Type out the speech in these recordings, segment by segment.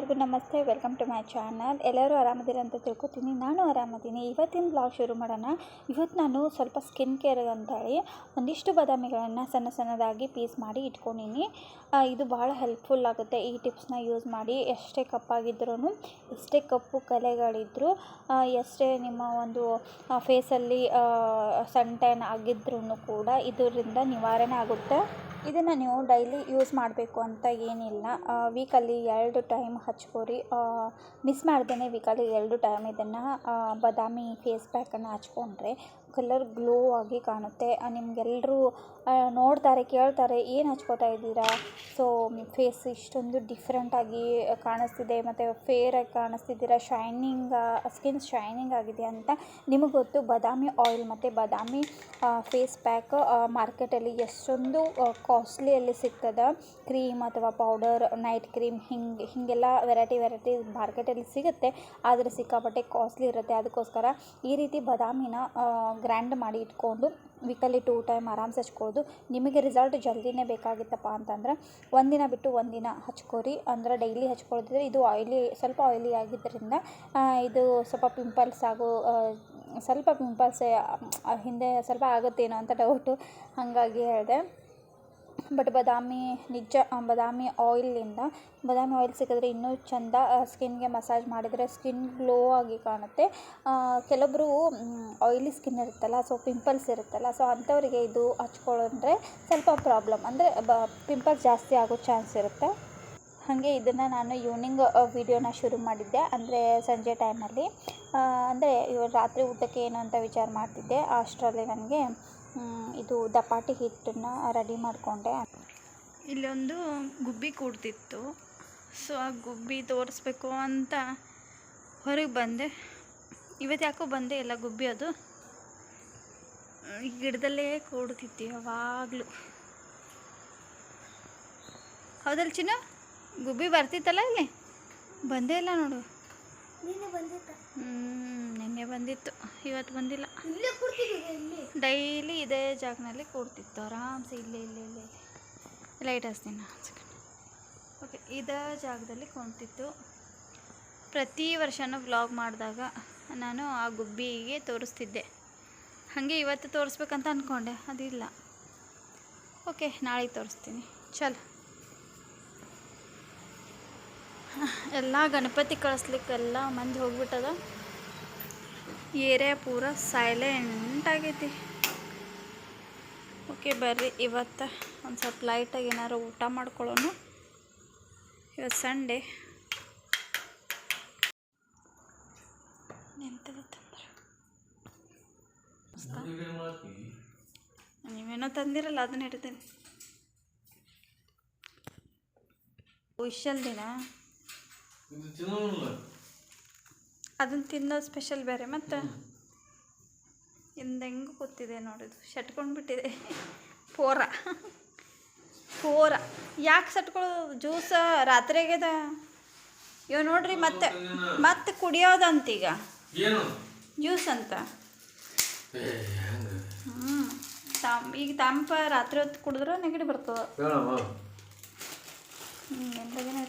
ಎಲ್ಲರಿಗೂ ನಮಸ್ತೆ, welcome to my channel. ಎಲ್ಲರೂ ಆರಾಮದಿರ ಅಂತ ತಿಳ್ಕೊತೀನಿ. ನಾನು ಆರಾಮದೀನಿ. ಇವತ್ತಿನ ಬ್ಲಾಗ್ ಶುರು ಮಾಡೋಣ. ಇವತ್ತು ನಾನು ಸ್ವಲ್ಪ ಸ್ಕಿನ್ ಕೇರ್ ಅಂತೇಳಿ ಒಂದಿಷ್ಟು ಬಾದಾಮಿಗಳನ್ನು ಸಣ್ಣ ಸಣ್ಣದಾಗಿ ಪೀಸ್ ಮಾಡಿ ಇಟ್ಕೊಂಡೀನಿ. ಇದು ಭಾಳ ಹೆಲ್ಪ್ಫುಲ್ ಆಗುತ್ತೆ ಈ ಟಿಪ್ಸ್ನ ಯೂಸ್ ಮಾಡಿ. ಎಷ್ಟೇ ಕಪ್ಪಾಗಿದ್ರೂ ಎಷ್ಟೇ ಕಪ್ಪು ಕಲೆಗಳಿದ್ದರೂ ಎಷ್ಟೇ ನಿಮ್ಮ ಒಂದು ಫೇಸಲ್ಲಿ ಸನ್ ಟ್ಯಾನ್ ಆಗಿದ್ರೂ ಕೂಡ ಇದರಿಂದ ನಿವಾರಣೆ ಆಗುತ್ತೆ. ಇದನ್ನು ನೀವು ಡೈಲಿ ಯೂಸ್ ಮಾಡಬೇಕು ಅಂತ ಏನಿಲ್ಲ. ವೀಕಲ್ಲಿ ಎರಡು ಟೈಮ್ ಹಚ್ಕೋರಿ. ಮಿಸ್ ಮಾಡ್ದೇ ವೀಕಲ್ಲಿ ಎರಡು ಟೈಮ್ ಇದನ್ನು ಬಾದಾಮಿ ಫೇಸ್ ಪ್ಯಾಕನ್ನು ಹಚ್ಕೊಂಡ್ರೆ ಕಲರ್ ಗ್ಲೋ ಆಗಿ ಕಾಣುತ್ತೆ. ನಿಮಗೆಲ್ಲರೂ ನೋಡ್ತಾರೆ, ಕೇಳ್ತಾರೆ, ಏನು ಹಚ್ಕೋತಾ ಇದ್ದೀರಾ? ಸೊ ಫೇಸ್ ಇಷ್ಟೊಂದು ಡಿಫ್ರೆಂಟಾಗಿ ಕಾಣಿಸ್ತಿದೆ. ಮತ್ತು ಫೇರಾಗಿ ಕಾಣಿಸ್ತಿದ್ದೀರಾ? ಶೈನಿಂಗ್ ಸ್ಕಿನ್ ಶೈನಿಂಗ್ ಆಗಿದೆ ಅಂತ ನಿಮಗೆ ಗೊತ್ತು. ಬಾದಾಮಿ ಆಯಿಲ್ ಮತ್ತು ಬಾದಾಮಿ ಫೇಸ್ ಪ್ಯಾಕ್ ಮಾರ್ಕೆಟಲ್ಲಿ ಎಷ್ಟೊಂದು ಕಾಸ್ಟ್ಲಿಯಲ್ಲಿ ಸಿಗ್ತದೆ. ಕ್ರೀಮ್ ಅಥವಾ ಪೌಡರ್ ನೈಟ್ ಕ್ರೀಮ್ ಹಿಂಗೆ, ಹೀಗೆಲ್ಲ ವೆರೈಟಿ ವೆರೈಟಿ ಮಾರ್ಕೆಟಲ್ಲಿ ಸಿಗುತ್ತೆ. ಆದರೆ ಸಿಕ್ಕಾಪಟ್ಟೆ ಕಾಸ್ಟ್ಲಿ ಇರುತ್ತೆ. ಅದಕ್ಕೋಸ್ಕರ ಈ ರೀತಿ ಬಾದಾಮಿನ ಗ್ರ್ಯಾಂಡ್ ಮಾಡಿ ಇಟ್ಕೊಂಡು ವೀಕಲ್ಲಿ ಟೂ ಟೈಮ್ ಆರಾಮ್ಸೆ ಹಚ್ಕೊಳ್ಳೋದು ನಿಮಗೆ ರಿಸಲ್ಟ್ ಜಲ್ದಿನೇ ಬೇಕಾಗಿತ್ತಪ್ಪ ಅಂತಂದ್ರೆ ಒಂದಿನ ಬಿಟ್ಟು ಒಂದಿನ ಹಚ್ಕೋರಿ. ಅಂದ್ರೆ ಡೈಲಿ ಹಚ್ಕೊಳ್ತಿದ್ರೆ ಇದು ಆಯ್ಲಿ ಸ್ವಲ್ಪ ಆಯ್ಲಿ ಆಗಿದ್ದರಿಂದ ಇದು ಸ್ವಲ್ಪ ಪಿಂಪಲ್ಸ್ ಆಗೋ ಸ್ವಲ್ಪ ಪಿಂಪಲ್ಸ್ ಹಿಂದೆ ಸ್ವಲ್ಪ ಆಗುತ್ತೇನೋ ಅಂತ ಡೌಟು ಹಾಗಾಗಿ ಹೇಳಿದೆ. ಬಟ್ ಬಾದಾಮಿ ನಿಜ ಬದಾಮಿ ಆಯಿಲಿಂದ ಬಾದಾಮಿ ಆಯಿಲ್ ಸಿಕ್ಕಿದ್ರೆ ಇನ್ನೂ ಚೆಂದ ಸ್ಕಿನ್ಗೆ ಮಸಾಜ್ ಮಾಡಿದರೆ ಸ್ಕಿನ್ ಗ್ಲೋ ಆಗಿ ಕಾಣುತ್ತೆ. ಕೆಲವೊಬ್ಬರು ಆಯಿಲಿ ಸ್ಕಿನ್ ಇರುತ್ತಲ್ಲ ಸೊ ಪಿಂಪಲ್ಸ್ ಇರುತ್ತಲ್ಲ ಸೊ ಅಂಥವರಿಗೆ ಇದು ಹಚ್ಕೊಳ್ಳೋದ್ರೆ ಸ್ವಲ್ಪ ಪ್ರಾಬ್ಲಮ್ ಅಂದರೆ, ಬ ಪಿಂಪಲ್ಸ್ ಜಾಸ್ತಿ ಆಗೋ ಚಾನ್ಸ್ ಇರುತ್ತೆ. ಹಾಗೆ ಇದನ್ನು ನಾನು ಈವ್ನಿಂಗ್ ವೀಡಿಯೋನ ಶುರು ಮಾಡಿದ್ದೆ. ಅಂದರೆ ಸಂಜೆ ಟೈಮಲ್ಲಿ ಅಂದರೆ ಇವಾಗ ರಾತ್ರಿ ಊಟಕ್ಕೆ ಏನು ಅಂತ ವಿಚಾರ ಮಾಡ್ತಿದ್ದೆ. ಅಷ್ಟರಲ್ಲಿ ನನಗೆ ಇದು ದಪಾಟಿ ಹಿಟ್ಟನ್ನು ರೆಡಿ ಮಾಡಿಕೊಂಡೆ. ಇಲ್ಲೊಂದು ಗುಬ್ಬಿ ಕೂಡ್ತಿತ್ತು. ಸೊ ಆ ಗುಬ್ಬಿ ತೋರಿಸ್ಬೇಕು ಅಂತ ಹೊರಗೆ ಬಂದೆ. ಇವತ್ತು ಯಾಕೋ ಬಂದೆ ಇಲ್ಲ ಗುಬ್ಬಿ ಅದು. ಈ ಗಿಡದಲ್ಲೇ ಕೂಡ್ತಿತ್ತು ಯಾವಾಗಲೂ. ಹೌದಲ್ ಚಿನ್ನ? ಗುಬ್ಬಿ ಬರ್ತಿತ್ತಲ್ಲ ಇಲ್ಲಿ? ಬಂದೇ ಇಲ್ಲ ನೋಡು. ಹ್ಞೂ ನಿನ್ನೆ ಬಂದಿತ್ತು. ಇವತ್ತು ಬಂದಿಲ್ಲ. ಡೈಲಿ ಇದೇ ಜಾಗನಲ್ಲಿ ಕೂಡ್ತಿತ್ತು ಆರಾಮ್ಸೆ ಇಲ್ಲೇ ಇಲ್ಲೇ ಇಲ್ಲೇ. ಇಲ್ಲೇ ಲೈಟ್ ಹಚ್ತೀನಿ ಓಕೆ ಇದೇ ಜಾಗದಲ್ಲಿ ಕೂತಿತ್ತು ಪ್ರತಿ ವರ್ಷನೂ ವ್ಲಾಗ್ ಮಾಡಿದಾಗ ನಾನು ಆ ಗುಬ್ಬಿಗೆ ತೋರಿಸ್ತಿದ್ದೆ. ಹಾಗೆ ಇವತ್ತು ತೋರಿಸ್ಬೇಕಂತ ಅಂದ್ಕೊಂಡೆ ಅದಿಲ್ಲ. ಓಕೆ ನಾಳೆಗೆ ತೋರಿಸ್ತೀನಿ. ಚಲ. ಎಲ್ಲ ಗಣಪತಿ ಕಳಿಸ್ಲಿಕ್ಕೆಲ್ಲ ಮಂದಿ ಹೋಗ್ಬಿಟ್ಟದ. ಏರಿಯಾ ಪೂರ ಸೈಲೆಂಟ್ ಆಗೈತಿ. ಓಕೆ ಬರ್ರಿ. ಇವತ್ತು ಒಂದು ಸ್ವಲ್ಪ ಲೈಟಾಗಿ ಏನಾರು ಊಟ ಮಾಡ್ಕೊಳ್ಳೋಣ ಇವತ್ತು ಸಂಡೇ ಎಂತದ ತಂದ್ರೆ. ನೀವೇನೋ ತಂದಿರಲ್ಲ, ಅದನ್ನ ಇಡ್ತೀನಿ ವಿಶಲ್ ದಿನ? ಅದನ್ನು ತಿನ್ನೋದು ಸ್ಪೆಷಲ್ ಬೇರೆ. ಮತ್ತು ಇಂದ ಹೆಂಗೆ ಕೂತಿದೆ ನೋಡಿದು ಸೆಟ್ಕೊಂಡು ಬಿಟ್ಟಿದೆ ಪೋರ. ಪೋರ. ಯಾಕೆ ಸಟ್ಕೊಳ್ಳೋದು? ಜ್ಯೂಸ ರಾತ್ರಿಗೆದ. ಇವ್ ನೋಡ್ರಿ ಮತ್ತೆ ಮತ್ತೆ ಕುಡಿಯೋದಂತ ಈಗ ಜ್ಯೂಸ್ ಅಂತ. ಹ್ಞೂ ತಾಮ್ ಈಗ ತಂಪ ರಾತ್ರಿ ಹೊತ್ತು ಕುಡಿದ್ರೆ ನೆಗಡಿ ಬರ್ತದ. ಹ್ಞೂ ಎಂದಾಗೇನೆ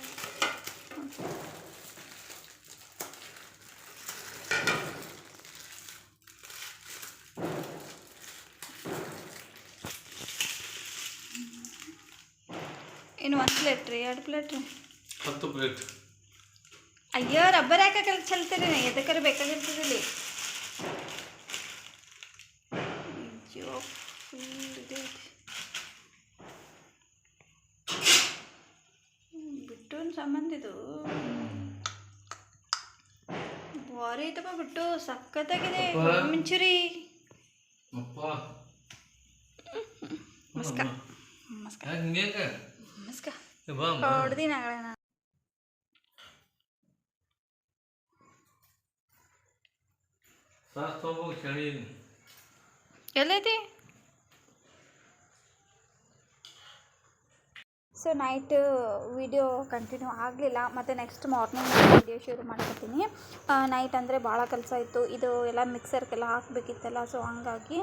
ಇನ್ನು ಒಂದು ಪ್ಲೇಟ್ ರೀ ಎರಡು ಪ್ಲೇಟ್ ರೀ. ಹತ್ತು ಪ್ಲೇಟ್. ಅಯ್ಯೋ ರಬ್ಬರ್ ಯಾಕೆ ಚೆಲ್ತೀರಿ ಎದಕ್ಕಾರ ಬೇಕಾಗಿರ್ತದಿಲ್ಲಿ ಅಯ್ಯೋ ಬಿಟ್ಟು ಸಂಬಂಧ ಇದು. ಭಾರಿ ಐತಪ್ಪ ಬಿಟ್ಟು ಸಖತ್ತಾಗಿದೆ. ಮಿಂಚುರಿ. ನಮಸ್ಕಾರ. ನಮಸ್ಕಾರ ನಾನು ಎಲ್ಲೈತಿ ಸೊ ನೈಟ್ ವಿಡಿಯೋ ಕಂಟಿನ್ಯೂ ಆಗಲಿಲ್ಲ. ಮತ್ತು ನೆಕ್ಸ್ಟ್ ಮಾರ್ನಿಂಗ್ ವಿಡಿಯೋ ಶುರು ಮಾಡ್ಕೊತೀನಿ. ನೈಟ್ ಅಂದರೆ ಭಾಳ ಕೆಲಸ ಇತ್ತು. ಇದು ಎಲ್ಲ ಮಿಕ್ಸರ್ಗೆಲ್ಲ ಹಾಕಬೇಕಿತ್ತಲ್ಲ ಸೊ ಹಂಗಾಗಿ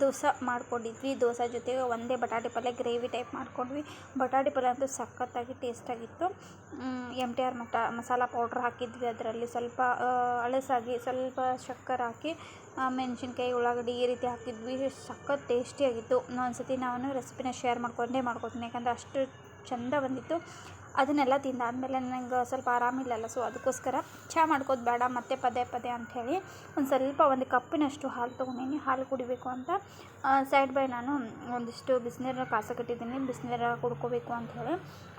ದೋಸೆ ಮಾಡ್ಕೊಂಡಿದ್ವಿ. ದೋಸೆ ಜೊತೆಗೆ ಒಂದೇ ಬಟಾಟೆ ಪಲ್ಯ, ಗ್ರೇವಿ ಟೈಪ್ ಮಾಡ್ಕೊಂಡ್ವಿ. ಬಟಾಟೆ ಪಲ್ಯ ಅಂತೂ ಸಖತ್ತಾಗಿ ಟೇಸ್ಟಾಗಿತ್ತು ಎಂ ಟಿ ಆರ್ ಮಟ, ಮಸಾಲ ಪೌಡ್ರ್ ಹಾಕಿದ್ವಿ ಅದರಲ್ಲಿ. ಸ್ವಲ್ಪ ಹಳಸಾಗಿ, ಸ್ವಲ್ಪ ಶಕ್ಕರ್ ಹಾಕಿ ಮೆಣಸಿನ್ಕಾಯಿ, ಉಳ್ಳಾಗಡ್ಡಿ ಈ ರೀತಿ ಹಾಕಿದ್ವಿ. ಸಖತ್ ಟೇಸ್ಟಿಯಾಗಿತ್ತು ಇನ್ನೊಂದು ಸತಿ ನಾನು ರೆಸಿಪಿನ ಶೇರ್ ಮಾಡ್ಕೊಂಡೇ ಮಾಡ್ಕೊತೀನಿ. ಯಾಕಂದರೆ ಅಷ್ಟು ಚಂದ ಬಂದಿತ್ತು. ಅದನ್ನೆಲ್ಲ ತಿಂದಾದಮೇಲೆ ನನಗೆ ಸ್ವಲ್ಪ ಆರಾಮಿಲ್ಲಲ್ಲ ಸೊ ಅದಕ್ಕೋಸ್ಕರ ಚಹಾ ಮಾಡ್ಕೋದು ಬೇಡ, ಮತ್ತೆ ಪದೇ ಪದೇ ಅಂಥೇಳಿ ಒಂದು ಸ್ವಲ್ಪ ಒಂದು ಕಪ್ಪಿನಷ್ಟು ಹಾಲು ತೊಗೊಂಡೀನಿ. ಹಾಲು ಕುಡಿಬೇಕು ಅಂತ ಸೈಡ್ ಬೈ ನಾನು ಒಂದಿಷ್ಟು ಬಿಸಿನೀರನ್ನ ಕಾಸಕಟ್ಟಿದ್ದೀನಿ ಬಿಸಿನೀರ ಕುಡ್ಕೋಬೇಕು ಅಂಥೇಳಿ.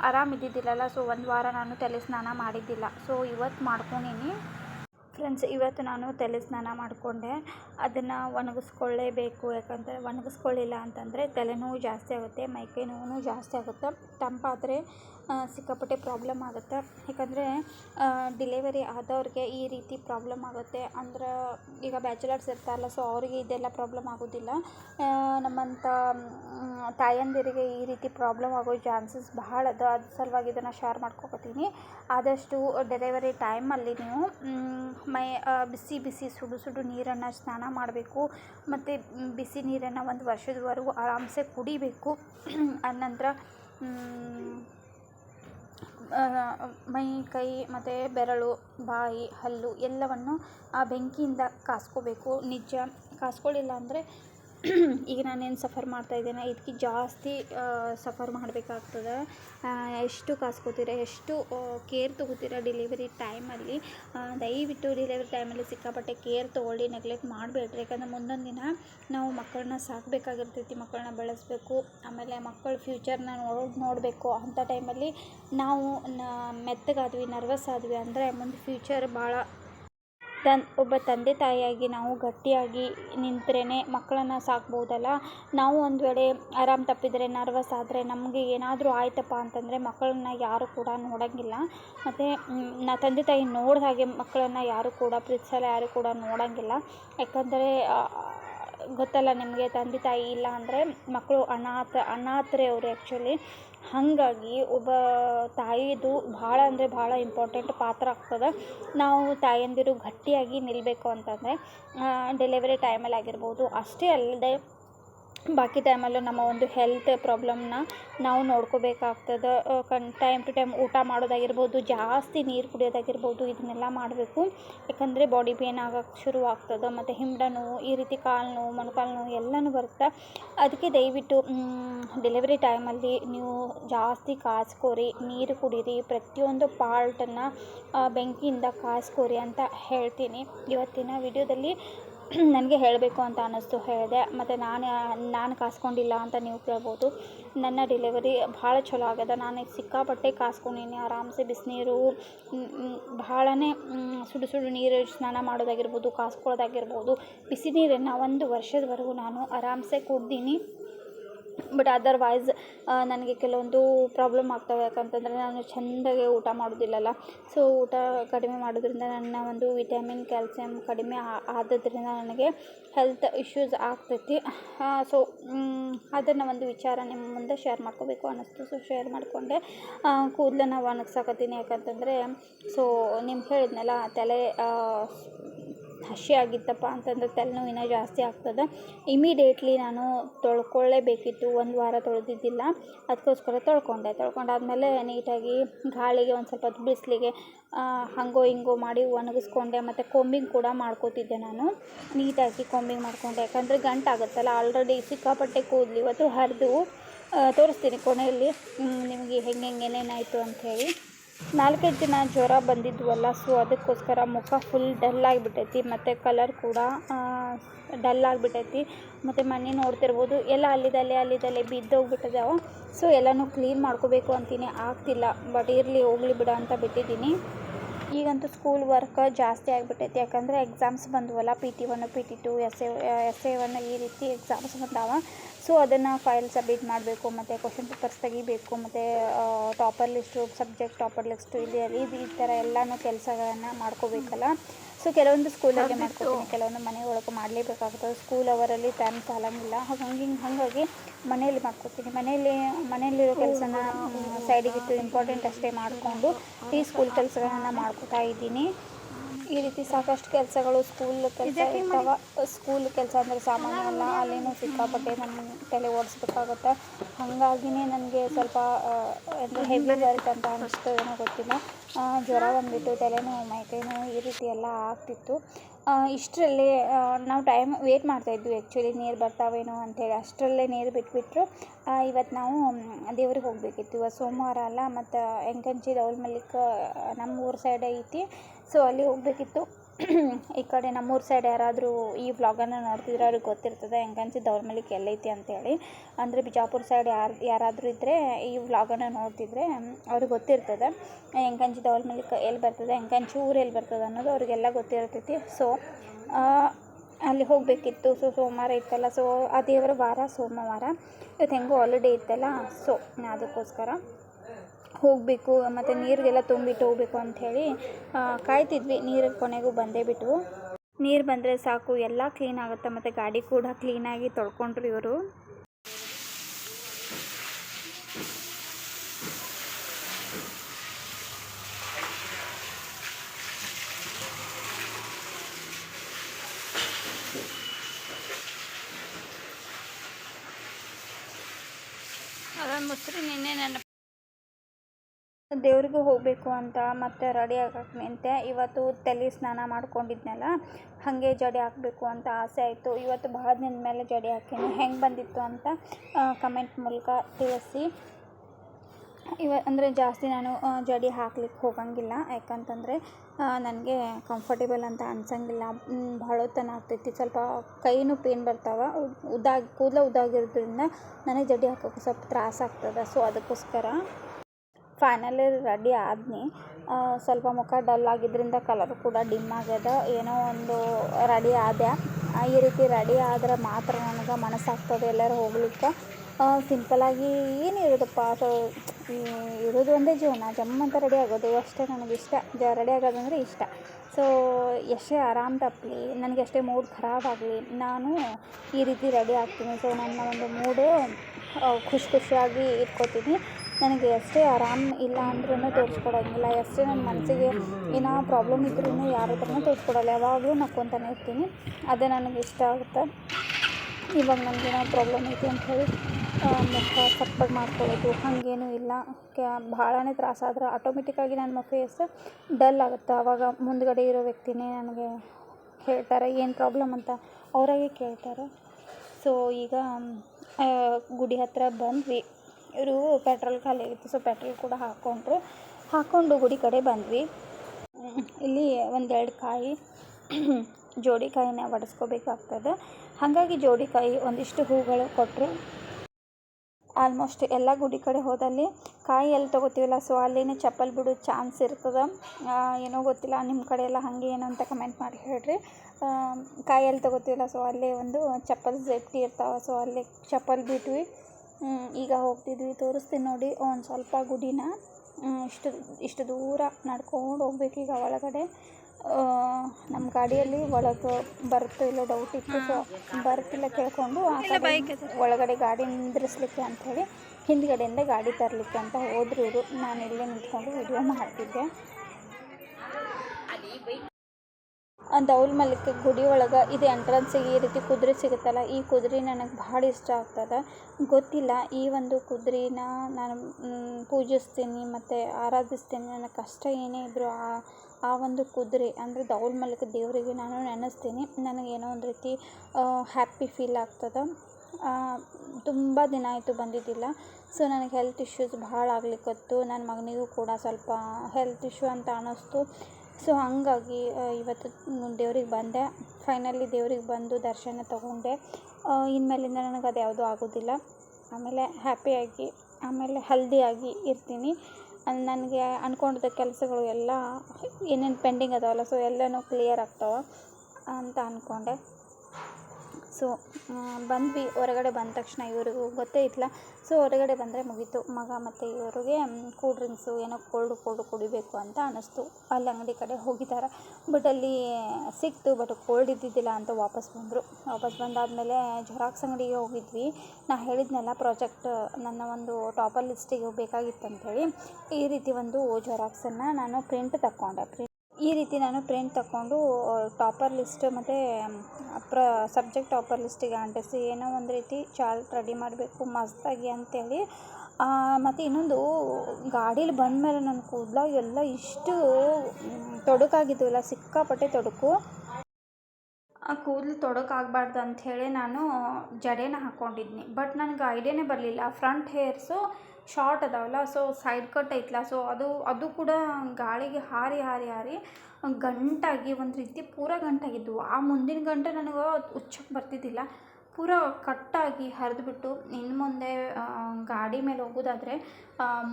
ಆರಾಮಿದ್ದಿದ್ದಿಲ್ಲಲ್ಲ ಸೊ ಒಂದು ವಾರ ನಾನು ತಲೆ ಸ್ನಾನ ಮಾಡಿದ್ದಿಲ್ಲ. ಸೊ ಇವತ್ತು ಮಾಡ್ಕೊಂಡೀನಿ. ಫ್ರೆಂಡ್ಸ್ ಇವತ್ತು ನಾನು ತಲೆ ಸ್ನಾನ ಮಾಡಿಕೊಂಡೆ. ಅದನ್ನು ಒಣಗಿಸ್ಕೊಳ್ಳೇಬೇಕು. ಯಾಕಂದರೆ ಒಣಗಿಸ್ಕೊಳ್ಳಿಲ್ಲ ಅಂತಂದರೆ ತಲೆನೋವು ಜಾಸ್ತಿ ಆಗುತ್ತೆ ಮೈಕೈ ನೋವು ಜಾಸ್ತಿ ಆಗುತ್ತೆ, ತಂಪಾದರೆ ಸಿಕ್ಕಾಪಟ್ಟೆ ಪ್ರಾಬ್ಲಮ್ ಆಗುತ್ತೆ. ಯಾಕಂದರೆ ಡಿಲೆವರಿ ಆದವ್ರಿಗೆ ಈ ರೀತಿ ಪ್ರಾಬ್ಲಮ್ ಆಗುತ್ತೆ. ಅಂದ್ರೆ ಈಗ ಬ್ಯಾಚುಲರ್ಸ್ ಇರ್ತಾರಲ್ಲ ಸೊ ಅವರಿಗೆ ಇದೆಲ್ಲ ಪ್ರಾಬ್ಲಮ್ ಆಗೋದಿಲ್ಲ. ನಮ್ಮಂಥ ತಾಯಂದಿರಿಗೆ ಈ ರೀತಿ ಪ್ರಾಬ್ಲಮ್ ಆಗೋ ಚಾನ್ಸಸ್ ಭಾಳ ಅದ. ಅದ್ರ ಸಲುವಾಗಿ ಇದನ್ನು ಶೇರ್ ಮಾಡ್ಕೊತೀನಿ ಆದಷ್ಟು ಡೆಲಿವರಿ ಟೈಮಲ್ಲಿ ನೀವು ಮೈ ಬಿಸಿ ಬಿಸಿ ಸುಡು ಸುಡು ನೀರನ್ನು ಸ್ನಾನ ಮಾಡಬೇಕು. ಮತ್ತು ಬಿಸಿ ನೀರನ್ನು ಒಂದು ವರ್ಷದವರೆಗೂ ಆರಾಮ್ಸೆ ಕುಡಿಬೇಕು. ಆ ನಂತರ ಮೈ, ಕೈ, ಮತ್ತು ಬೆರಳು, ಬಾಯಿ, ಹಲ್ಲು ಎಲ್ಲವನ್ನು ಆ ಬೆಂಕಿಯಿಂದ ಕಾಸ್ಕೋಬೇಕು. ನಿಜ ಕಾಸ್ಕೊಳ್ಳಿಲ್ಲ ಅಂದರೆ ಈಗ ನಾನೇನು ಸಫರ್ ಮಾಡ್ತಾ ಇದ್ದೇನೆ, ಇದಕ್ಕೆ ಜಾಸ್ತಿ ಸಫರ್ ಮಾಡಬೇಕಾಗ್ತದೆ. ಎಷ್ಟು ಕಾಸ್ಕೋತೀರ ಎಷ್ಟು ಕೇರ್ ತೊಗೋತೀರ ಡೆಲಿವರಿ ಟೈಮಲ್ಲಿ ದಯವಿಟ್ಟು ಡೆಲಿವರಿ ಟೈಮಲ್ಲಿ ಸಿಕ್ಕಾಪಟ್ಟೆ ಕೇರ್ ತೊಗೊಳ್ಳಿ ನೆಗ್ಲೆಕ್ಟ್ ಮಾಡಬೇಡ್ರಿ. ಯಾಕಂದ್ರೆ ಮುಂದೊಂದು ದಿನ ನಾವು ಮಕ್ಕಳನ್ನ ಸಾಕಬೇಕಾಗಿರ್ತೈತಿ, ಮಕ್ಕಳನ್ನ ಬೆಳೆಸಬೇಕು, ಆಮೇಲೆ ಮಕ್ಕಳ ಫ್ಯೂಚರ್ನ ನೋಡಿ, ನೋಡಬೇಕು. ಅಂಥ ಟೈಮಲ್ಲಿ ನಾವು ಮೆತ್ತಗಾದ್ವಿ ನರ್ವಸ್ ಆದ್ವಿ ಅಂದರೆ ಮುಂದೆ ಫ್ಯೂಚರ್ ಭಾಳ ತನ್, ಒಬ್ಬ ತಂದೆ ತಾಯಿಯಾಗಿ ನಾವು ಗಟ್ಟಿಯಾಗಿ ನಿಂತ್ರೇ ಮಕ್ಕಳನ್ನು ಸಾಕ್ಬೋದಲ್ಲ? ನಾವು ಒಂದು ವೇಳೆ ಆರಾಮ್ ತಪ್ಪಿದರೆ, ನರ್ವಸ್ ಆದರೆ, ನಮಗೆ ಏನಾದರೂ ಆಯಿತಪ್ಪ ಅಂತಂದರೆ ಮಕ್ಕಳನ್ನ ಯಾರು ಕೂಡ ನೋಡೋಂಗಿಲ್ಲ. ಮತ್ತು ನಾ, ತಂದೆ ತಾಯಿ ನೋಡ್ದ ಹಾಗೆ ಮಕ್ಕಳನ್ನು ಯಾರು ಕೂಡ ಪ್ರೀತಿಸಲ್ಲ ಯಾರು ಕೂಡ ನೋಡೋಂಗಿಲ್ಲ. ಯಾಕಂದರೆ ಗೊತ್ತಲ್ಲ ನಿಮಗೆ ತಂದೆ ತಾಯಿ ಇಲ್ಲ ಅಂದರೆ ಮಕ್ಕಳು ಅನಾಥ, ಅನಾಥರೇ ಅವರು ಆ್ಯಕ್ಚುಲಿ ಹಾಗಾಗಿ ಒಬ್ಬ ತಾಯಿದು ಭಾಳ ಅಂದರೆ ಭಾಳ ಇಂಪಾರ್ಟೆಂಟ್ ಪಾತ್ರ ಆಗ್ತದೆ. ನಾವು ತಾಯಂದಿರು ಗಟ್ಟಿಯಾಗಿ ನಿಲ್ಲಬೇಕು ಅಂತಂದರೆ ಡೆಲಿವರಿ ಟೈಮಲ್ಲಿ ಆಗಿರ್ಬೋದು, ಅಷ್ಟೇ ಅಲ್ಲದೆ ಬಾಕಿ ಟೈಮಲ್ಲೂ ನಮ್ಮ ಒಂದು ಹೆಲ್ತ್ ಪ್ರಾಬ್ಲಮ್ನ ನಾವು ನೋಡ್ಕೋಬೇಕಾಗ್ತದೆ. ಕನ್ ಟೈಮ್ ಟು ಟೈಮ್ ಊಟ ಮಾಡೋದಾಗಿರ್ಬೋದು, ಜಾಸ್ತಿ ನೀರು ಕುಡಿಯೋದಾಗಿರ್ಬೋದು, ಇದನ್ನೆಲ್ಲ ಮಾಡಬೇಕು. ಯಾಕಂದರೆ ಬಾಡಿ ಪೇನ್ ಆಗಕ್ಕೆ ಶುರು ಆಗ್ತದೆ ಮತ್ತು ಹಿಂಬಡ ನೋವು, ಈ ರೀತಿ ಕಾಲು ನೋವು, ಮೊಣಕಾಲು ನೋವು ಎಲ್ಲನೂ ಬರುತ್ತೆ? ಅದಕ್ಕೆ ದಯವಿಟ್ಟು ಡೆಲಿವರಿ ಟೈಮಲ್ಲಿ ನೀವು ಜಾಸ್ತಿ ಕಾಸ್ಕೋರಿ, ನೀರು ಕುಡೀರಿ, ಪ್ರತಿಯೊಂದು ಪಾರ್ಟನ್ನು ಬೆಂಕಿಯಿಂದ ಕಾಸ್ಕೋರಿ ಅಂತ ಹೇಳ್ತೀನಿ. ಇವತ್ತಿನ ವಿಡಿಯೋದಲ್ಲಿ ನನಗೆ ಹೇಳಬೇಕು ಅಂತ ಅನ್ನಿಸ್ತು. ಹೇಳಿದೆ, ಮತ್ತು ನಾನು ನಾನು ಕಾಸ್ಕೊಂಡಿಲ್ಲ ಅಂತ ನೀವು ಕೇಳ್ಬೋದು. ನನ್ನ ಡೆಲಿವರಿ ಭಾಳ ಚಲೋ ಆಗ್ಯದ. ನಾನು ಸಿಕ್ಕಾಪಟ್ಟೆ ಕಾಸ್ಕೊಂಡೀನಿ. ಆರಾಮ್ಸೆ ಬಿಸಿನೀರು ಭಾಳನೇ ಸುಡು ಸುಡು ನೀರು ಸ್ನಾನ ಮಾಡೋದಾಗಿರ್ಬೋದು ಕಾಸ್ಕೊಳ್ಳೋದಾಗಿರ್ಬೋದು ಬಿಸಿ ನೀರನ್ನು ಒಂದು ವರ್ಷದವರೆಗೂ ನಾನು ಆರಾಮ್ಸೆ ಕುಡ್ದೀನಿ. ಬಟ್ ಅದರ್ವೈಸ್ ನನಗೆ ಕೆಲವೊಂದು ಪ್ರಾಬ್ಲಮ್ ಆಗ್ತವೆ. ಯಾಕಂತಂದರೆ ನಾನು ಚೆಂದಾಗಿ ಊಟ ಮಾಡೋದಿಲ್ಲಲ್ಲ. ಸೊ ಊಟ ಕಡಿಮೆ ಮಾಡೋದ್ರಿಂದ ನನ್ನ ಒಂದು ವಿಟಮಿನ್ ಕ್ಯಾಲ್ಸಿಯಮ್ ಕಡಿಮೆ ಆದ್ದರಿಂದ ನನಗೆ ಹೆಲ್ತ್ ಇಶ್ಯೂಸ್ ಆಗ್ತೈತಿ. ಸೊ ಅದನ್ನು ಒಂದು ವಿಚಾರ ನಿಮ್ಮ ಮುಂದೆ ಶೇರ್ ಮಾಡ್ಕೋಬೇಕು ಅನ್ನಿಸ್ತು. ಸೊ ಶೇರ್ ಮಾಡಿಕೊಂಡೆ. ಕೂದಲನ್ನ ಒಣಗ್ಸಾಕತ್ತೀನಿ. ಯಾಕಂತಂದರೆ ಸೊ ನಿಮ್ಗೆ ಹೇಳಿದ್ನಲ್ಲ, ತಲೆ ಹಸಿ ಆಗಿತ್ತಪ್ಪ ಅಂತಂದ್ರೆ ತಲೆನೋವು ಇನ್ನೂ ಜಾಸ್ತಿ ಆಗ್ತದೆ. ಇಮಿಡಿಯೇಟ್ಲಿ ನಾನು ತೊಳ್ಕೊಳ್ಳೇಬೇಕಿತ್ತು, ಒಂದು ವಾರ ತೊಳೆದಿದ್ದಿಲ್ಲ. ಅದಕ್ಕೋಸ್ಕರ ತೊಳ್ಕೊಂಡೆ. ತೊಳ್ಕೊಂಡಾದ್ಮೇಲೆ ನೀಟಾಗಿ ಗಾಳಿಗೆ ಒಂದು ಸ್ವಲ್ಪ ಹೊತ್ತು ಬಿಸಿಲಿಗೆ ಹಾಗೋ ಹಿಂಗೋ ಮಾಡಿ ಒಣಗಿಸ್ಕೊಂಡೆ, ಮತ್ತು ಕೊಂಬಿಂಗ್ ಕೂಡ ಮಾಡ್ಕೋತಿದ್ದೆ ನಾನು. ನೀಟಾಗಿ ಕೊಂಬಿಂಗ್ ಮಾಡಿಕೊಂಡೆ. ಯಾಕಂದರೆ ಗಂಟಾಗುತ್ತಲ್ಲ ಆಲ್ರೆಡಿ ಸಿಕ್ಕಾಪಟ್ಟೆ ಕೂದಲು ಇವತ್ತು ಹರಿದು. ತೋರಿಸ್ತೀನಿ ಕೊನೆಯಲ್ಲಿ. ನಿಮಗೆ ಹೆಂಗೆ ಹೆಂಗೆ ಏನೇನಾಯಿತು ಅಂಥೇಳಿ ನಾಲ್ಕೈದು ದಿನ ಜ್ವರ ಬಂದಿದ್ವಲ್ಲ ಸೊ ಅದಕ್ಕೋಸ್ಕರ ಮುಖ ಫುಲ್ ಡಲ್ ಆಗಿಬಿಟ್ಟೈತಿ, ಮತ್ತು ಕಲರ್ ಕೂಡ ಡಲ್ ಆಗಿಬಿಟ್ಟೈತಿ. ಮತ್ತು ಮನೆ ನೋಡ್ತಿರ್ಬೋದು, ಎಲ್ಲ ಅಲ್ಲಿದಲ್ಲೇ ಅಲ್ಲಿದಲ್ಲೇ ಬಿದ್ದೋಗ್ಬಿಟ್ಟಿದ್ದಾವೆ ಸೊ ಎಲ್ಲನೂ ಕ್ಲೀನ್ ಮಾಡ್ಕೋಬೇಕು ಅಂತೀನಿ, ಆಗ್ತಿಲ್ಲ ಬಟ್ ಇರಲಿ, ಹೋಗ್ಲಿ ಬಿಡ ಅಂತ ಬಿಟ್ಟಿದ್ದೀನಿ. ಈಗಂತೂ ಸ್ಕೂಲ್ ವರ್ಕ್ ಜಾಸ್ತಿ ಆಗಿಬಿಟ್ಟೈತಿ, ಯಾಕಂದರೆ exams ಬಂದವಲ್ಲ P T one P T two S A S A one ಈ ರೀತಿ ಎಕ್ಸಾಮ್ಸ್ ಬಂದಾವ. ಸೊ ಅದನ್ನು ಫೈಲ್ ಸಬ್ಮಿಟ್ ಮಾಡಬೇಕು ಮತ್ತು ಕ್ವಶನ್ ಪೇಪರ್ಸ್ ತೆಗಿಬೇಕು ಮತ್ತು topper list subject topper list ಇಲ್ಲಿ ಇದು ಈ ಥರ ಎಲ್ಲನೂ ಕೆಲಸಗಳನ್ನು ಮಾಡ್ಕೋಬೇಕಲ್ಲ? ಸೊ ಕೆಲವೊಂದು ಸ್ಕೂಲಲ್ಲಿ ಮಾಡ್ಕೊತೀನಿ ಕೆಲವೊಂದು ಮನೆ ಒಳಗೆ ಮಾಡಲೇಬೇಕಾಗ್ತದೆ ಸ್ಕೂಲ್ ಅವರಲ್ಲಿ ಟೈಮ್ ಸಾಲಂಗಿಲ್ಲ. ಹಾಗಾಗಿ ಹಾಗಾಗಿ ಮನೆಯಲ್ಲಿ ಮಾಡ್ಕೊತೀನಿ. ಮನೆಯಲ್ಲಿ ಮನೆಯಲ್ಲಿರೋ ಕೆಲಸನ ಸೈಡಿಗಿಟ್ಟು ಇಂಪಾರ್ಟೆಂಟ್ ಅಷ್ಟೇ ಮಾಡಿಕೊಂಡು ಈ ಸ್ಕೂಲ್ ಕೆಲಸಗಳನ್ನು ಮಾಡ್ಕೊತಾ ಇದ್ದೀನಿ. ಈ ರೀತಿ ಸಾಕಷ್ಟು ಕೆಲಸಗಳು ಸ್ಕೂಲ್ ಕೆಲಸ ಇರ್ತಾವ. ಸ್ಕೂಲ್ ಕೆಲಸ ಅಂದರೆ ಸಾಮಾನ್ಯ ಅಲ್ಲ ಅಲ್ಲೇನು ಸಿಕ್ಕಾಪಟ್ಟೆ ನಮ್ಮ ತಲೆ ಓಡಿಸ್ಬೇಕಾಗುತ್ತೆ. ಹಾಗಾಗಿನೇ ನನಗೆ ಸ್ವಲ್ಪ ಅಂದರೆ ಹೆವಿ ವರ್ಕ್ ಅಂತ ಅನಿಸ್ತು ಏನೋ ಗೊತ್ತಿಲ್ಲ. ಜ್ವರ ಬಂದುಬಿಟ್ಟು ತಲೆನೋವು ಮೈಕೈ ನೋವು ಈ ರೀತಿ ಎಲ್ಲ ಆಗ್ತಿತ್ತು. ಇಷ್ಟರಲ್ಲೇ ನಾವು ಟೈಮ್ ವೇಟ್ ಮಾಡ್ತಾಯಿದ್ವಿ ಆ್ಯಕ್ಚುಲಿ ನೀರು ಬರ್ತಾವೇನೋ ಅಂಥೇಳಿ ಅಷ್ಟರಲ್ಲೇ ನೀರು ಬಿಟ್ಬಿಟ್ರು. ಇವತ್ತು ನಾವು ದೇವ್ರಿಗೆ ಹೋಗಬೇಕಿತ್ತು. ಇವತ್ತು ಸೋಮವಾರ ಅಲ್ಲ ಮತ್ತು ಎಂಕಂಚಿ ದೌಲ್ ಮಲ್ಲಿಕ್ ನಮ್ಮ ಊರ ಸೈಡ್ ಐತಿ. ಸೊ ಅಲ್ಲಿ ಹೋಗಬೇಕಿತ್ತು. ಈ ಕಡೆ ನಮ್ಮೂರ ಸೈಡ್ ಯಾರಾದರೂ ಈ ವ್ಲಾಗನ್ನು ನೋಡ್ತಿದ್ರೆ ಅವ್ರಿಗೆ ಗೊತ್ತಿರ್ತದೆ ಎಂಕಂಚಿ ದೌಲ್ ಮಲ್ಲಿಕ ಎಲ್ಲೈತಿ ಅಂತೇಳಿ ಅಂದರೆ ಬಿಜಾಪುರ ಸೈಡ್ ಯಾರು, ಯಾರಾದರೂ ಇದ್ದರೆ ಈ ವ್ಲಾಗನ್ನು ನೋಡ್ತಿದ್ರೆ ಅವ್ರಿಗೆ ಗೊತ್ತಿರ್ತದೆ ಎಂಕಂಚಿ ದೌಲ್ ಮಲ್ಲಿಕ ಎಲ್ಲಿ ಬರ್ತದೆ ಎಂಕಂಚಿ ಊರು ಎಲ್ಲಿ ಬರ್ತದೆ ಅನ್ನೋದು ಅವ್ರಿಗೆಲ್ಲ ಗೊತ್ತಿರ್ತೈತಿ. ಸೊ ಅಲ್ಲಿ ಹೋಗಬೇಕಿತ್ತು. ಸೊ, ಸೋಮವಾರ ಇತ್ತಲ್ಲ, ಸೊ, ಆ ದೇವರ ವಾರ ಸೋಮವಾರ. ಇವತ್ತು ಹೆಂಗೋ ಹಾಲಿಡೇ ಇತ್ತಲ್ಲ, ಸೊ, ಅದಕ್ಕೋಸ್ಕರ. ಹೋಗಬೇಕು, ಮತ್ತು ನೀರಿಗೆಲ್ಲ ತುಂಬಿಟ್ಟು ಹೋಗ್ಬೇಕು ಅಂಥೇಳಿ ಕಾಯ್ತಿದ್ವಿ. ನೀರು ಕೊನೆಗೂ ಬಂದೇ ಬಿಟ್ಟವು ನೀರು ಬಂದರೆ ಸಾಕು, ಎಲ್ಲ ಕ್ಲೀನ್ ಆಗುತ್ತೆ, ಮತ್ತು ಗಾಡಿ ಕೂಡ ಕ್ಲೀನಾಗಿ ತೊಳ್ಕೊಂಡ್ರು ಇವರು. ಅದೊಂದು ಮುಸ್ರಿ, ನಿನ್ನೆ ನನ್ನ ದೇವ್ರಿಗೂ ಹೋಗಬೇಕು ಅಂತ ಮತ್ತೆ ರೆಡಿ ಆಗಕ್ಕೆ ನಿಂತೆ ಇವತ್ತು ತಲೆ ಸ್ನಾನ ಮಾಡ್ಕೊಂಡಿದ್ನಲ್ಲ, ಹಾಗೆ ಜಡೆ ಹಾಕಬೇಕು ಅಂತ ಆಸೆ ಆಯಿತು. ಇವತ್ತು ಭಾಳ ದಿನದ ಮೇಲೆ ಜಡೆ ಹಾಕೀನಿ. ಹೆಂಗೆ ಬಂದಿತ್ತು ಅಂತ ಕಮೆಂಟ್ ಮೂಲಕ ತಿಳಿಸಿ. ಇವ, ಅಂದರೆ ಜಾಸ್ತಿ ನಾನು ಜಡಿ ಹಾಕ್ಲಿಕ್ಕೆ ಹೋಗಂಗಿಲ್ಲ. ಯಾಕಂತಂದರೆ ನನಗೆ ಕಂಫರ್ಟೇಬಲ್ ಅಂತ ಅನ್ಸಂಗಿಲ್ಲ. ಭಾಳ ಹೊತ್ತನ ಆಗ್ತೈತಿ. ಸ್ವಲ್ಪ ಕೈನೂ ಪೇನ್ ಬರ್ತಾವೆ. ಉದ್ದಾಗಿ ಕೂದಲ ಉದ್ದಾಗಿರೋದ್ರಿಂದ ನನಗೆ ಜಡಿ ಹಾಕೋಕೆ ಸ್ವಲ್ಪ ತ್ರಾಸ ಆಗ್ತದೆ. ಸೊ ಅದಕ್ಕೋಸ್ಕರ ಫೈನಲಿ ರೆಡಿ ಆದ್ನಿ. ಸ್ವಲ್ಪ ಮುಖ ಡಲ್ ಆಗಿದ್ದರಿಂದ ಕಲರ್ ಕೂಡ ಡಿಮ್ ಆಗ್ಯದ. ಏನೋ ಒಂದು ರೆಡಿ ಆದೆ ಈ ರೀತಿ ರೆಡಿ ಆದ್ರೆ ಮಾತ್ರ ನನಗೆ ಮನಸ್ಸಾಗ್ತದೆ ಎಲ್ಲರೂ ಹೋಗ್ಲಿಕ್ಕೆ. ಸಿಂಪಲಾಗಿ ಏನು ಇರೋದಪ್ಪ? ಸೊ ಇರೋದು ಒಂದೇ ಜೀವನ. ಜಮ್ ಅಂತ ರೆಡಿ ಆಗೋದು ಅಷ್ಟೇ ನನಗೆ ಇಷ್ಟ. ಜ ರೆಡಿ ಆಗೋದಂದರೆ ಇಷ್ಟ. ಸೊ ಎಷ್ಟೇ ಆರಾಮ್ ತಪ್ಪಲಿ ನನಗೆ ಎಷ್ಟೇ ಮೂಡ್ ಖರಾಬ್ ಆಗಲಿ, ನಾನು ಈ ರೀತಿ ರೆಡಿ ಆಗ್ತೀನಿ. ಸೊ ನನ್ನ ಒಂದು ಮೂಡು ಖುಷಿ ಖುಷಿಯಾಗಿ ಇಟ್ಕೋತೀನಿ. ನನಗೆ ಎಷ್ಟೇ ಆರಾಮ್ ಇಲ್ಲ ಅಂದ್ರೂ ತೋರಿಸ್ಕೊಡಂಗಿಲ್ಲ. ಎಷ್ಟೇ ನನ್ನ ಮನಸ್ಸಿಗೆ ಏನೋ ಪ್ರಾಬ್ಲಮ್ ಇದ್ರೂ ಯಾರ ಹತ್ರನೂ ತೋರಿಸ್ಕೊಡಲ್ಲ. ಯಾವಾಗಲೂ ನಕ್ಕೊತಾನೆ ಇರ್ತೀನಿ. ಅದೇ ನನಗೆ ಇಷ್ಟ ಆಗುತ್ತೆ. ಇವಾಗ ನನಗೇನೋ ಪ್ರಾಬ್ಲಮ್ ಐತಿ ಅಂತ ಹೇಳಿ ಮುಖ ಸಪ್ಪಗೆ ಮಾಡ್ಕೊಳ್ಳೋದು, ಹಾಗೇನೂ ಇಲ್ಲ. ಕ್ಯಾ ಭಾಳನೇ ತ್ರಾಸಾದ್ರೆ ಆಟೋಮೆಟಿಕ್ಕಾಗಿ ನನ್ನ ಫೇಸ್ ಡಲ್ ಆಗುತ್ತೆ. ಆವಾಗ ಮುಂದ್ಗಡೆ ಇರೋ ವ್ಯಕ್ತಿನೇ ನನಗೆ ಹೇಳ್ತಾರೆ, ಏನು ಪ್ರಾಬ್ಲಮ್ ಅಂತ ಅವರಾಗೆ ಕೇಳ್ತಾರೆ. ಸೊ ಈಗ ಗುಡಿ ಹತ್ತಿರ ಬಂದ್ವಿ. ಇವರು ಪೆಟ್ರೋಲ್ ಖಾಲಿ ಆಗಿತ್ತು ಸೊ ಪೆಟ್ರೋಲ್ ಕೂಡ ಹಾಕ್ಕೊಂಡ್ರು ಹಾಕ್ಕೊಂಡು ಗುಡಿ ಕಡೆ ಬಂದ್ವಿ. ಇಲ್ಲಿ ಒಂದೆರಡು ಕಾಯಿ ಜೋಡಿಕಾಯಿನ ಒಡಿಸ್ಕೋಬೇಕಾಗ್ತದೆ. ಹಾಗಾಗಿ ಜೋಡಿಕಾಯಿ ಒಂದಿಷ್ಟು ಹೂಗಳು ಕೊಟ್ಟರು ಆಲ್ಮೋಸ್ಟ್ ಎಲ್ಲ ಗುಡಿ ಕಡೆ ಹೋದಲ್ಲಿ ಕಾಯಿ ಎಲ್ಲಿ ತೊಗೋತೀವಲ್ಲ ಸೊ ಅಲ್ಲೇನೇ ಚಪ್ಪಲ್ ಬಿಡೋ ಚಾನ್ಸ್ ಇರ್ತದೆ. ಏನೋ ಗೊತ್ತಿಲ್ಲ ನಿಮ್ಮ ಕಡೆ ಎಲ್ಲ ಹಾಗೆ ಏನು ಅಂತ ಕಮೆಂಟ್ ಮಾಡಿ ಹೇಳ್ರಿ. ಕಾಯಿ ಎಲ್ಲಿ ತೊಗೋತೀವಲ್ಲ ಸೊ ಅಲ್ಲೇ ಒಂದು ಚಪ್ಪಲ್ ಸೇಫ್ಟಿ ಇರ್ತಾವೆ ಸೊ ಅಲ್ಲೇ ಚಪ್ಪಲ್ ಬಿಟ್ವಿ. ಈಗ ಹೋಗ್ತಿದ್ವಿ ತೋರಿಸ್ತೀನಿ ನೋಡಿ. ಒಂದು ಸ್ವಲ್ಪ ಗುಡಿನ ಇಷ್ಟು ಇಷ್ಟು ದೂರ ನಡ್ಕೊಂಡು ಈಗ ಒಳಗಡೆ. ನಮ್ಮ ಗಾಡಿಯಲ್ಲಿ ಒಳಗೆ ಬರುತ್ತೋ ಇಲ್ಲ ಡೌಟ್ ಇತ್ತು. ಸೊ ಬರ್ತಿಲ್ಲ ಕೇಳಿಕೊಂಡು ಒಳಗಡೆ ಗಾಡಿ ನಿಂದ್ರಿಸ್ಲಿಕ್ಕೆ ಅಂಥೇಳಿ ಹಿಂದ್ಗಡೆಯಿಂದ ಗಾಡಿ ತರಲಿಕ್ಕೆ ಅಂತ ಹೋದ್ರು ಇವರು. ನಾನು ಇಲ್ಲೇ ನಿಂತ್ಕೊಂಡು ವಿಡಿಯೋ ಮಾಡ್ತಿದ್ದೆ. ಆ ದೌಲ್ ಮಲ್ಲಿಕ ಗುಡಿ ಒಳಗೆ ಇದು ಎಂಟ್ರೆನ್ಸಿಗೆ ಈ ರೀತಿ ಕುದುರೆ ಸಿಗುತ್ತಲ್ಲ, ಈ ಕುದುರೆ ನನಗೆ ಭಾಳ ಇಷ್ಟ ಆಗ್ತದೆ. ಗೊತ್ತಿಲ್ಲ, ಈ ಒಂದು ಕುದುರೆನ ನಾನು ಪೂಜಿಸ್ತೀನಿ ಮತ್ತು ಆರಾಧಿಸ್ತೀನಿ, ನನ್ನ ಕಷ್ಟ ಏನೇ ಇದ್ದರೂ ಆ ಆ ಒಂದು ಕುದುರೆ ಅಂದರೆ ದೌಲ್ ಮಲ್ಲಿಕ ದೇವರಿಗೆ ನಾನು ನೆನೆಸ್ತೀನಿ. ನನಗೇನೋ ಒಂದು ರೀತಿ ಹ್ಯಾಪಿ ಫೀಲ್ ಆಗ್ತದೆ. ತುಂಬ ದಿನ ಆಯಿತು ಬಂದಿದ್ದಿಲ್ಲ. ಸೊ ನನಗೆ ಹೆಲ್ತ್ ಇಶ್ಯೂಸ್ ಭಾಳ ಆಗ್ಲಿಕ್ಕತ್ತು ನನ್ನ ಮಗನಿಗೂ ಕೂಡ ಸ್ವಲ್ಪ ಹೆಲ್ತ್ ಇಶ್ಯೂ ಅಂತ ಅನ್ನಿಸ್ತು ಸೊ ಹಾಗಾಗಿ ಇವತ್ತು ದೇವ್ರಿಗೆ ಬಂದೆ. ಫೈನಲಿ ದೇವ್ರಿಗೆ ಬಂದು ದರ್ಶನ ತೊಗೊಂಡೆ. ಇನ್ಮೇಲಿಂದ ನನಗೆ ಅದು ಯಾವುದೂ ಆಗೋದಿಲ್ಲ. ಆಮೇಲೆ ಹ್ಯಾಪಿಯಾಗಿ ಆಮೇಲೆ ಹೆಲ್ದಿಯಾಗಿ ಇರ್ತೀನಿ. ನನಗೆ ಅಂದ್ಕೊಂಡಿದ್ದ ಕೆಲಸಗಳು ಎಲ್ಲ ಏನೇನು ಪೆಂಡಿಂಗ್ ಅದಾವಲ್ಲ, ಸೊ ಎಲ್ಲನೂ ಕ್ಲಿಯರ್ ಆಗ್ತಾವೆ ಅಂತ ಅಂದ್ಕೊಂಡೆ ಸೊ ಬಂದ್ವಿ ಹೊರಗಡೆ ಬಂದ ತಕ್ಷಣ ಇವ್ರಿಗೂ ಗೊತ್ತೇ ಇತ್ತಲ್ಲ ಸೊ ಹೊರಗಡೆ ಬಂದರೆ ಮುಗೀತು. ಮಗ ಮತ್ತು ಇವರಿಗೆ ಕೂಲ್ ಡ್ರಿಂಕ್ಸು ಏನೋ ಕೋಲ್ಡ್ ಕೋಲ್ಡ್ ಕುಡಿಬೇಕು ಅಂತ ಅನ್ನಿಸ್ತು. ಅಲ್ಲಿ ಅಂಗಡಿ ಕಡೆ ಹೋಗಿದ್ದಾರೆ ಬಟ್ ಅಲ್ಲಿ ಸಿಕ್ತು ಬಟ್ ಕೋಲ್ಡ್ ಇದ್ದಿದ್ದಿಲ್ಲ ಅಂತ ವಾಪಸ್ ಬಂದರು. ವಾಪಸ್ ಬಂದಾದಮೇಲೆ ಜೆರಾಕ್ಸ್ ಅಂಗಡಿಗೆ ಹೋಗಿದ್ವಿ. ನಾ ಹೇಳಿದ್ನಲ್ಲ ಪ್ರಾಜೆಕ್ಟ್ ನನ್ನ ಒಂದು ಟಾಪರ್ ಲಿಸ್ಟಿಗೆ ಬೇಕಾಗಿತ್ತು ಅಂಥೇಳಿ ಈ ರೀತಿ ಒಂದು ಜೆರಾಕ್ಸನ್ನು ನಾನು ಪ್ರಿಂಟ್ ತಕ್ಕೊಂಡೆ ಪ್ರಿಂಟ್ ಈ ರೀತಿ ನಾನು ಪ್ರಿಂಟ್ ತಗೊಂಡು ಟಾಪರ್ ಲಿಸ್ಟ್ ಮತ್ತು ಪ್ರ ಸಬ್ಜೆಕ್ಟ್ ಟಾಪರ್ ಲಿಸ್ಟಿಗೆ ಅಂಟಿಸಿ ಏನೋ ಒಂದು ರೀತಿ ಚಾರ್ಟ್ ರೆಡಿ ಮಾಡಬೇಕು, ಮಸ್ತಾಗಿ ಅಂತೇಳಿ. ಮತ್ತು ಇನ್ನೊಂದು ಗಾಡೀಲಿ ಬಂದಮೇಲೆ ನನ್ನ ಕೂದಲ ಎಲ್ಲ ಇಷ್ಟು ತೊಡಕಾಗಿದ್ವಲ್ಲ ಸಿಕ್ಕಾಪಟ್ಟೆ ತೊಡಕು. ಆ ಕೂದಲು ತೊಡಕಾಗಬಾರ್ದು ಅಂಥೇಳಿ ನಾನು ಜಡೆನ ಹಾಕ್ಕೊಂಡಿದ್ನಿ ಬಟ್ ನನಗೆ ಐಡಿಯಾನೇ ಬರಲಿಲ್ಲ. ಫ್ರಂಟ್ ಹೇರ್ಸು ಶಾರ್ಟ್ ಅದಾವಲ್ಲ ಸೊ ಸೈಡ್ ಕಟ್ ಐತಲ್ಲ ಸೊ ಅದು ಅದು ಕೂಡ ಗಾಳಿಗೆ ಹಾರಿ ಹಾರಿ ಹಾರಿ ಗಂಟಾಗಿ ಒಂದು ರೀತಿ ಪೂರ ಗಂಟಾಗಿದ್ದವು ಆ ಮುಂದಿನ ಗಂಟೆ ನನಗೆ ಉಚ್ಚಕ್ಕೆ ಬರ್ತಿದ್ದಿಲ್ಲ. ಪೂರ ಕಟ್ಟಾಗಿ ಹರಿದ್ಬಿಟ್ಟು ಇನ್ನು ಮುಂದೆ ಗಾಡಿ ಮೇಲೆ ಹೋಗೋದಾದರೆ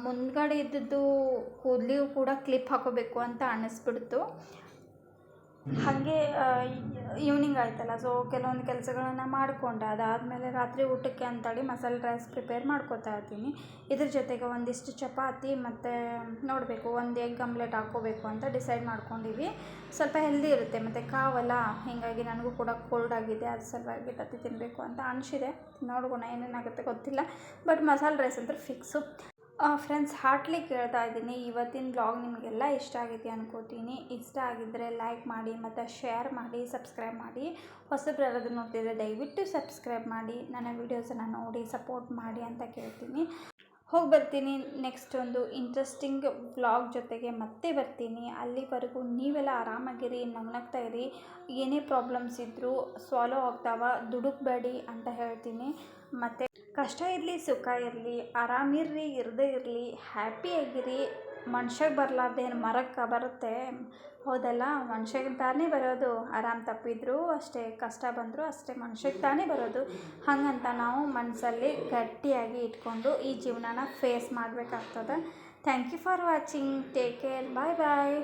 ಮುಂದುಗಡೆ ಇದ್ದದ್ದು ಕೂದಲಿಗೂ ಕೂಡ ಕ್ಲಿಪ್ ಹಾಕೋಬೇಕು ಅಂತ ಅನ್ನಿಸ್ಬಿಡ್ತು ಹಾಗೆ ಈವ್ನಿಂಗ್ ಆಯ್ತಲ್ಲ ಸೊ ಕೆಲವೊಂದು ಕೆಲಸಗಳನ್ನು ಮಾಡಿಕೊಂಡೆ. ಅದಾದಮೇಲೆ ರಾತ್ರಿ ಊಟಕ್ಕೆ ಅಂತೇಳಿ ಮಸಾಲೆ ರೈಸ್ ಪ್ರಿಪೇರ್ ಮಾಡ್ಕೋತಾ ಇರ್ತೀನಿ ಇದ್ರ ಜೊತೆಗೆ ಒಂದಿಷ್ಟು ಚಪಾತಿ ಮತ್ತು, ನೋಡಬೇಕು, ಒಂದು ಎಗ್ ಆಮ್ಲೆಟ್ ಹಾಕ್ಕೋಬೇಕು ಅಂತ ಡಿಸೈಡ್ ಮಾಡ್ಕೊಂಡಿವಿ ಸ್ವಲ್ಪ ಹೆಲ್ದಿ ಇರುತ್ತೆ, ಮತ್ತು ಕಾವಲ್ಲ ಹೀಗಾಗಿ ನನಗೂ ಕೂಡ ಕೋಲ್ಡ್ ಆಗಿದೆ, ಅದ್ರ ಸಲುವಾಗಿ ತತ್ತಿ ತಿನ್ನಬೇಕು ಅಂತ ಅನಿಸಿದೆ. ನೋಡೋಣ ಏನೇನಾಗುತ್ತೆ, ಗೊತ್ತಿಲ್ಲ. ಬಟ್ ಮಸಾಲೆ ರೈಸ್ ಅಂತ ಫಿಕ್ಸು ಫ್ರೆಂಡ್ಸ್ ಹಾರ್ಟ್ಲಿ ಕೇಳ್ತಾ ಇದ್ದೀನಿ. ಇವತ್ತಿನ ಬ್ಲಾಗ್ ನಿಮಗೆಲ್ಲ ಇಷ್ಟ ಆಗಿದೆ ಅನ್ಕೋತೀನಿ. ಇಷ್ಟ ಆಗಿದ್ದರೆ ಲೈಕ್ ಮಾಡಿ, ಮತ್ತು ಶೇರ್ ಮಾಡಿ ಸಬ್ಸ್ಕ್ರೈಬ್ ಮಾಡಿ. ಹೊಸಬ್ರು ಯಾರಾದರೂ ನೋಡ್ತಿದ್ರೆ ದಯವಿಟ್ಟು ಸಬ್ಸ್ಕ್ರೈಬ್ ಮಾಡಿ. ನನ್ನ ವೀಡಿಯೋಸನ್ನು ನೋಡಿ ಸಪೋರ್ಟ್ ಮಾಡಿ ಅಂತ ಕೇಳ್ತೀನಿ. ಹೋಗಿ ಬರ್ತೀನಿ. ನೆಕ್ಸ್ಟ್ ಒಂದು ಇಂಟ್ರೆಸ್ಟಿಂಗ್ ವ್ಲಾಗ್ ಜೊತೆಗೆ ಮತ್ತೆ ಬರ್ತೀನಿ. ಅಲ್ಲಿವರೆಗೂ ನೀವೆಲ್ಲ ಆರಾಮಾಗಿರಿ, ನಗ್ನಗ್ತಾ ಇರಿ. ಏನೇ ಪ್ರಾಬ್ಲಮ್ಸ್ ಇದ್ದರೂ ಸಾಲ್ವ್ ಆಗ್ತಾವ, ದುಡುಕ್ಬೇಡಿ ಅಂತ ಹೇಳ್ತೀನಿ. ಮತ್ತು ಕಷ್ಟ ಇರಲಿ, ಸುಖ ಇರಲಿ ಆರಾಮಿರ್ರಿ ಇರದೇ ಇರಲಿ ಹ್ಯಾಪಿಯಾಗಿರಿ ಮನುಷ್ಯಗೆ ಬರಲಾರ್ದೇನು ಮರಕ್ಕೆ ಬರುತ್ತೆ. ಹೌದಲ್ಲ? ಮನುಷ್ಯಗೆ ತಾನೇ ಬರೋದು. ಆರಾಮ್ ತಪ್ಪಿದ್ರು ಅಷ್ಟೇ, ಕಷ್ಟ ಬಂದರೂ ಅಷ್ಟೇ, ಮನುಷ್ಯಗೆ ತಾನೇ ಬರೋದು. ಹಾಗಂತ ನಾವು ಮನಸ್ಸಲ್ಲಿ ಗಟ್ಟಿಯಾಗಿ ಇಟ್ಕೊಂಡು ಈ ಜೀವನನ ಫೇಸ್ ಮಾಡಬೇಕಾಗ್ತದೆ. Thank you for watching take care bye bye